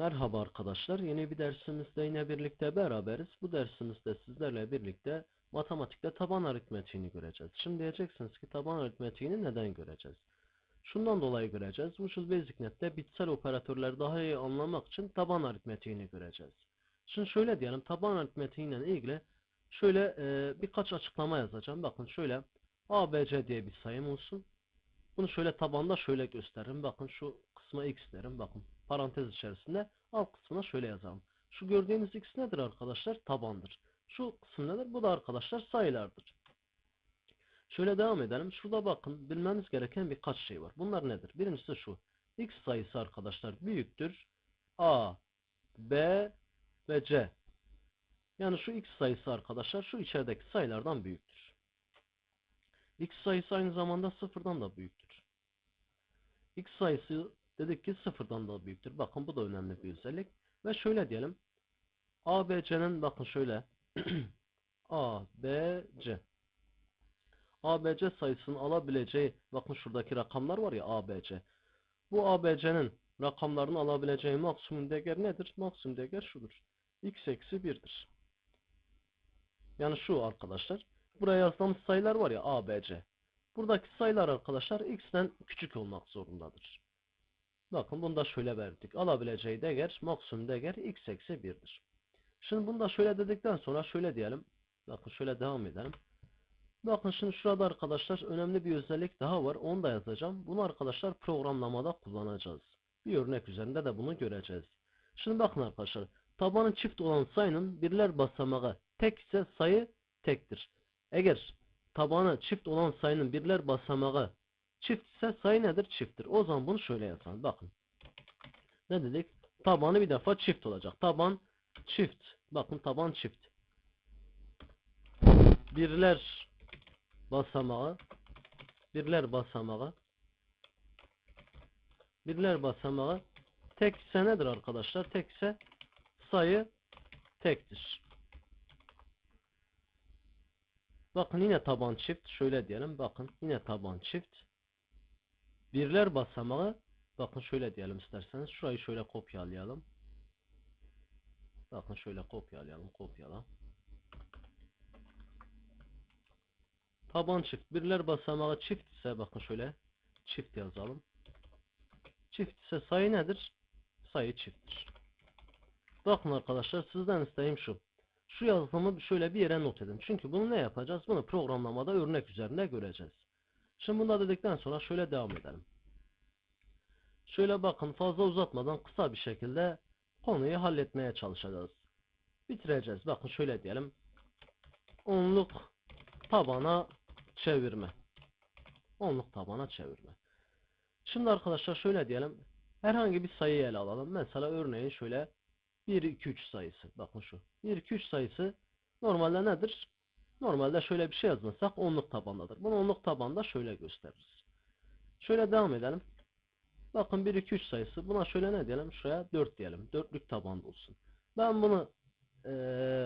Merhaba arkadaşlar. Yeni bir dersimizde yine birlikte beraberiz. Bu dersimizde sizlerle birlikte matematikte taban aritmetiğini göreceğiz. Şimdi diyeceksiniz ki taban aritmetiğini neden göreceğiz? Şundan dolayı göreceğiz. Visual Basic Net'te bitsel operatörleri daha iyi anlamak için taban aritmetiğini göreceğiz. Şimdi şöyle diyelim. Taban aritmetiğiyle ilgili şöyle e, birkaç açıklama yazacağım. Bakın şöyle ABC diye bir sayım olsun. Bunu şöyle tabanda şöyle gösteririm. Bakın şu kısma x derim. Bakın parantez içerisinde alt kısmına şöyle yazalım. Şu gördüğünüz x nedir arkadaşlar? Tabandır. Şu kısım nedir? Bu da arkadaşlar sayılardır. Şöyle devam edelim. Şurada bakın bilmeniz gereken birkaç şey var. Bunlar nedir? Birincisi şu. x sayısı arkadaşlar büyüktür. a, b ve c. Yani şu x sayısı arkadaşlar şu içerideki sayılardan büyüktür. x sayısı aynı zamanda sıfırdan da büyüktür. x sayısı dedik ki sıfırdan da büyüktür. Bakın bu da önemli bir özellik. Ve şöyle diyelim. A, B, C'nin bakın şöyle. A, B, C. A, B, C sayısının alabileceği bakın şuradaki rakamlar var ya A, B, C. Bu A, B, C'nin rakamlarını alabileceği maksimum değer nedir? Maksimum değer şudur. X eksi 1'dir. Yani şu arkadaşlar. Buraya yazdığımız sayılar var ya A, B, C. Buradaki sayılar arkadaşlar x'ten küçük olmak zorundadır. Bakın bunu da şöyle verdik. Alabileceği değer maksimum değer x eksi 1'dir. Şimdi bunu da şöyle dedikten sonra şöyle diyelim. Bakın şöyle devam edelim. Bakın şimdi şurada arkadaşlar önemli bir özellik daha var. Onu da yazacağım. Bunu arkadaşlar programlamada kullanacağız. Bir örnek üzerinde de bunu göreceğiz. Şimdi bakın arkadaşlar. Tabanı çift olan sayının birler basamağı tek ise sayı tektir. Eğer tabanı çift olan sayının birler basamağı çift ise sayı nedir? Çifttir. O zaman bunu şöyle yazalım. Bakın. Ne dedik? Tabanı bir defa çift olacak. Taban çift. Bakın taban çift. Birler basamağı birler basamağı birler basamağı tek ise nedir arkadaşlar? Tek ise sayı tektir. Bakın yine taban çift. Şöyle diyelim. Bakın yine taban çift. Birler basamağı. Bakın şöyle diyelim isterseniz. Şurayı şöyle kopyalayalım. Bakın şöyle kopyalayalım. Kopyala. Taban çift. Birler basamağı çift ise bakın şöyle. Çift yazalım. Çift ise sayı nedir? Sayı çifttir. Bakın arkadaşlar sizden isteğim şu. Şu yazılımı şöyle bir yere not edin. Çünkü bunu ne yapacağız? Bunu programlamada örnek üzerinde göreceğiz. Şimdi da dedikten sonra şöyle devam edelim. Şöyle bakın fazla uzatmadan kısa bir şekilde konuyu halletmeye çalışacağız. Bitireceğiz. Bakın şöyle diyelim. Onluk tabana çevirme. Onluk tabana çevirme. Şimdi arkadaşlar şöyle diyelim. Herhangi bir sayıyı ele alalım. Mesela örneğin şöyle 1, 2, 3 sayısı. Bakın şu. 1, 2, 3 sayısı normalde nedir? Normalde şöyle bir şey yazmasak onluk tabandadır. Bunu onluk tabanda şöyle gösteririz. Şöyle devam edelim. Bakın 1, 2, 3 sayısı. Buna şöyle ne diyelim? Şuraya 4 diyelim. Dörtlük tabanda olsun. Ben bunu e,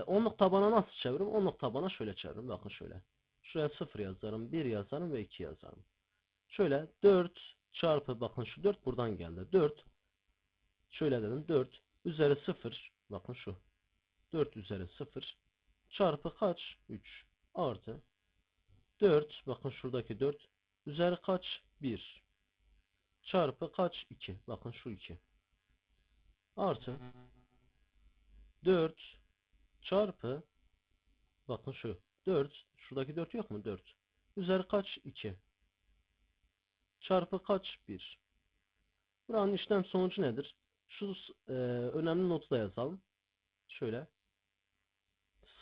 onluk tabana nasıl çeviririm? Onluk tabana şöyle çeviririm. Bakın şöyle. Şuraya 0 yazarım. 1 yazarım ve 2 yazarım. Şöyle 4 çarpı bakın şu 4 buradan geldi. 4 şöyle dedim 4 üzeri 0 bakın şu 4 üzeri 0 çarpı kaç? 3 artı 4 bakın şuradaki 4 üzeri kaç? 1 çarpı kaç? 2 bakın şu 2 artı 4 çarpı bakın şu 4 şuradaki 4 yok mu? 4 üzeri kaç? 2 çarpı kaç? 1 buranın işlem sonucu nedir? Şu e, önemli notu da yazalım. Şöyle.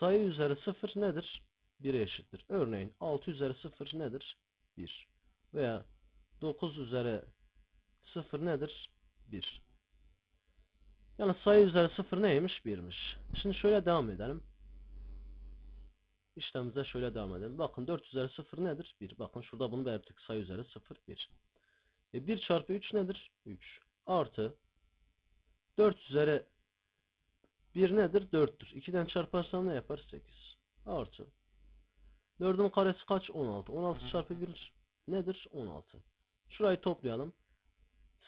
Sayı üzeri 0 nedir? 1'e eşittir. Örneğin 6 üzeri 0 nedir? 1. Veya 9 üzeri 0 nedir? 1. Yani sayı üzeri 0 neymiş? 1'miş. Şimdi şöyle devam edelim. İşlemimize şöyle devam edelim. Bakın 4 üzeri 0 nedir? 1. Bakın şurada bunu verdik. Sayı üzeri 0, 1. E 1 çarpı 3 nedir? 3. Artı 4 üzeri 1 nedir? 4'tür. 2'den çarparsam ne yapar? 8. Artı. 4'ün karesi kaç? 16. 16 çarpı 1 nedir? 16. Şurayı toplayalım.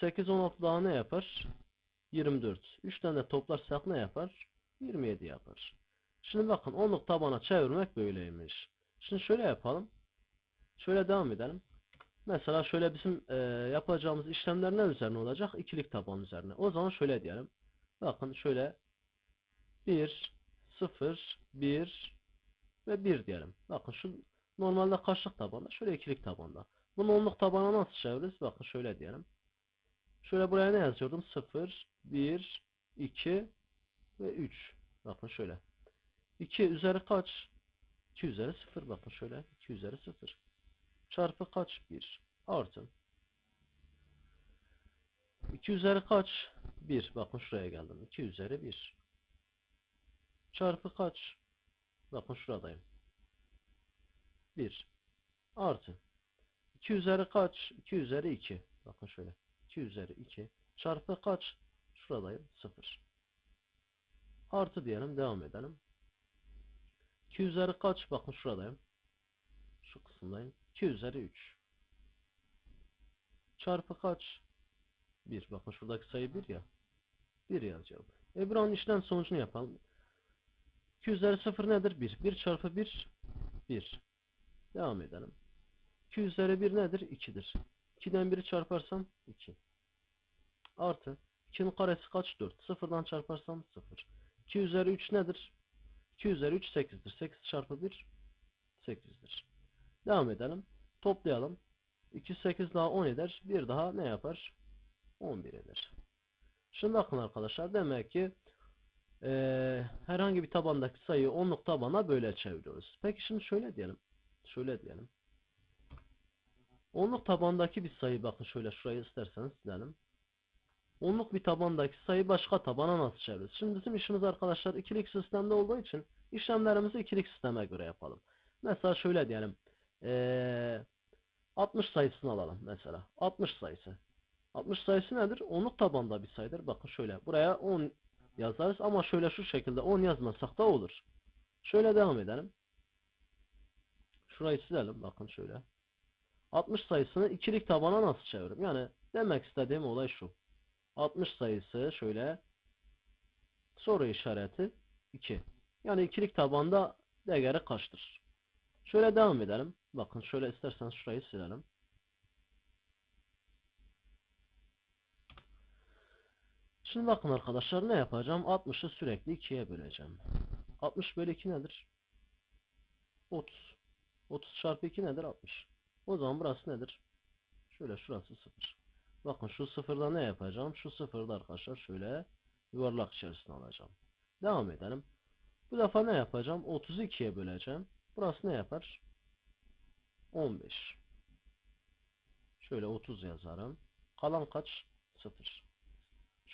8, 16 daha ne yapar? 24. 3 tane toplarsak ne yapar? 27 yapar. Şimdi bakın onluk tabana çevirmek böyleymiş. Şimdi şöyle yapalım. Şöyle devam edelim. Mesela şöyle bizim e, yapacağımız işlemler ne üzerine olacak? İkilik taban üzerine. O zaman şöyle diyelim. Bakın şöyle 1, 0, 1 ve 1 diyelim. Bakın şu normalde kaçlık tabanda? Şöyle ikilik tabanda. Bunu onluk tabana nasıl çeviririz? Bakın şöyle diyelim. Şöyle buraya ne yazıyordum? 0, 1, 2 ve 3. Bakın şöyle. 2 üzeri kaç? 2 üzeri 0. Bakın şöyle. 2 üzeri 0. Çarpı kaç? 1. Artı. 2 üzeri kaç? 1. Bakın şuraya geldim. 2 üzeri 1. Çarpı kaç? Bakın şuradayım. 1. Artı. 2 üzeri kaç? 2 üzeri 2. Bakın şöyle. 2 üzeri 2. Çarpı kaç? Şuradayım. 0. Artı diyelim. Devam edelim. 2 üzeri kaç? Bakın şuradayım. Şu kısımdayım. 2 üzeri 3. Çarpı kaç? 1. Bakın şuradaki sayı 1 ya. 1 yazacağım. E buranın işlem sonucunu yapalım. 2 üzeri 0 nedir? 1. 1 çarpı 1 1. Devam edelim. 2 üzeri 1 nedir? 2'dir. 2'den 1'i çarparsam 2. Artı 2'nin karesi kaç? 4. 0'dan çarparsam 0. 2 üzeri 3 nedir? 2 üzeri 3 8'dir. 8 çarpı 1 8'dir. Devam edelim. Toplayalım. 2 8 daha 10 eder. 1 daha ne yapar? 11 eder. Şimdi bakın arkadaşlar demek ki eee, herhangi bir tabandaki sayıyı onluk tabana böyle çeviriyoruz. Peki şimdi şöyle diyelim. Şöyle diyelim. Onluk tabandaki bir sayı bakın şöyle şurayı isterseniz silelim. Onluk bir tabandaki sayı başka tabana nasıl çeviririz? Şimdi bizim işimiz arkadaşlar ikilik sistemde olduğu için işlemlerimizi ikilik sisteme göre yapalım. Mesela şöyle diyelim. Eee 60 sayısını alalım mesela. 60 sayısı. 60 sayısı nedir? Onluk tabanda bir sayıdır. Bakın şöyle. Buraya 10 yazarız ama şöyle şu şekilde 10 yazmasak da olur. Şöyle devam edelim. Şurayı silelim. Bakın şöyle. 60 sayısını ikilik tabana nasıl çeviririm? Yani demek istediğim olay şu. 60 sayısı şöyle soru işareti 2. Yani ikilik tabanda değeri kaçtır? Şöyle devam edelim. Bakın şöyle isterseniz şurayı silelim. Şimdi bakın arkadaşlar ne yapacağım? 60'ı sürekli 2'ye böleceğim. 60 bölü 2 nedir? 30. 30 çarpı 2 nedir? 60. O zaman burası nedir? Şöyle şurası 0. Bakın şu sıfırda ne yapacağım? Şu sıfırda arkadaşlar şöyle yuvarlak içerisine alacağım. Devam edelim. Bu defa ne yapacağım? 30'u 2'ye böleceğim. Burası ne yapar? 15. Şöyle 30 yazarım. Kalan kaç? 0.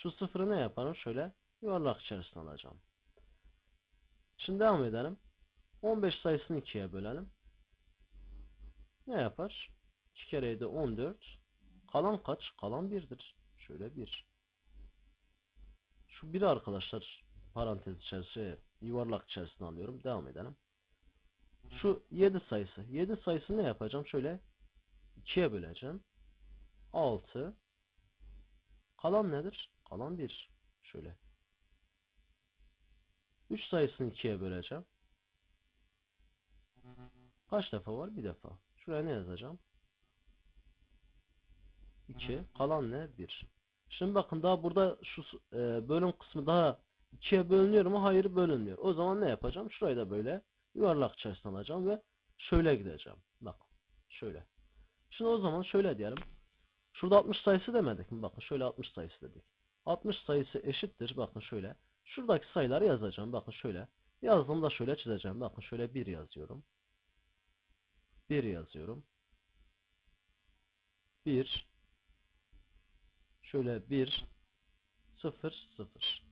Şu sıfırı ne yaparım? Şöyle yuvarlak içerisine alacağım. Şimdi devam edelim. 15 sayısını 2'ye bölelim. Ne yapar? 2 kere 7 14. Kalan kaç? Kalan 1'dir. Şöyle 1. Şu 1 arkadaşlar parantez içerisine yuvarlak içerisine alıyorum. Devam edelim. Şu 7 sayısı. 7 sayısı ne yapacağım? Şöyle 2'ye böleceğim. 6. Kalan nedir? Kalan 1. Şöyle. 3 sayısını 2'ye böleceğim. Kaç defa var? Bir defa. Şuraya ne yazacağım? 2. Kalan ne? 1. Şimdi bakın daha burada şu e, bölüm kısmı daha 2'ye bölünüyor mu? Hayır bölünmüyor. O zaman ne yapacağım? Şurayı da böyle yuvarlak içerisine alacağım ve şöyle gideceğim. Bak. Şöyle. Şimdi o zaman şöyle diyelim. Şurada 60 sayısı demedik mi? Bakın şöyle 60 sayısı dedik. 60 sayısı eşittir. Bakın şöyle. Şuradaki sayıları yazacağım. Bakın şöyle. Yazdığımda şöyle çizeceğim. Bakın şöyle 1 yazıyorum. 1 yazıyorum. 1 Şöyle 1 0 0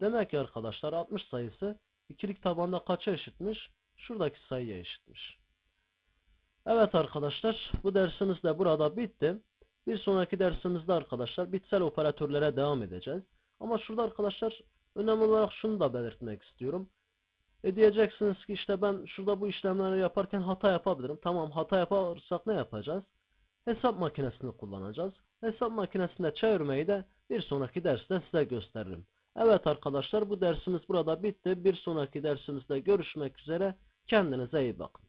Demek ki arkadaşlar 60 sayısı ikilik tabanda kaça eşitmiş? Şuradaki sayıya eşitmiş. Evet arkadaşlar bu dersimiz de burada bitti. Bir sonraki dersimizde arkadaşlar bitsel operatörlere devam edeceğiz. Ama şurada arkadaşlar önemli olarak şunu da belirtmek istiyorum. E diyeceksiniz ki işte ben şurada bu işlemleri yaparken hata yapabilirim. Tamam hata yaparsak ne yapacağız? Hesap makinesini kullanacağız. Hesap makinesinde çevirmeyi de bir sonraki derste size gösteririm. Evet arkadaşlar bu dersimiz burada bitti. Bir sonraki dersimizde görüşmek üzere. Kendinize iyi bakın.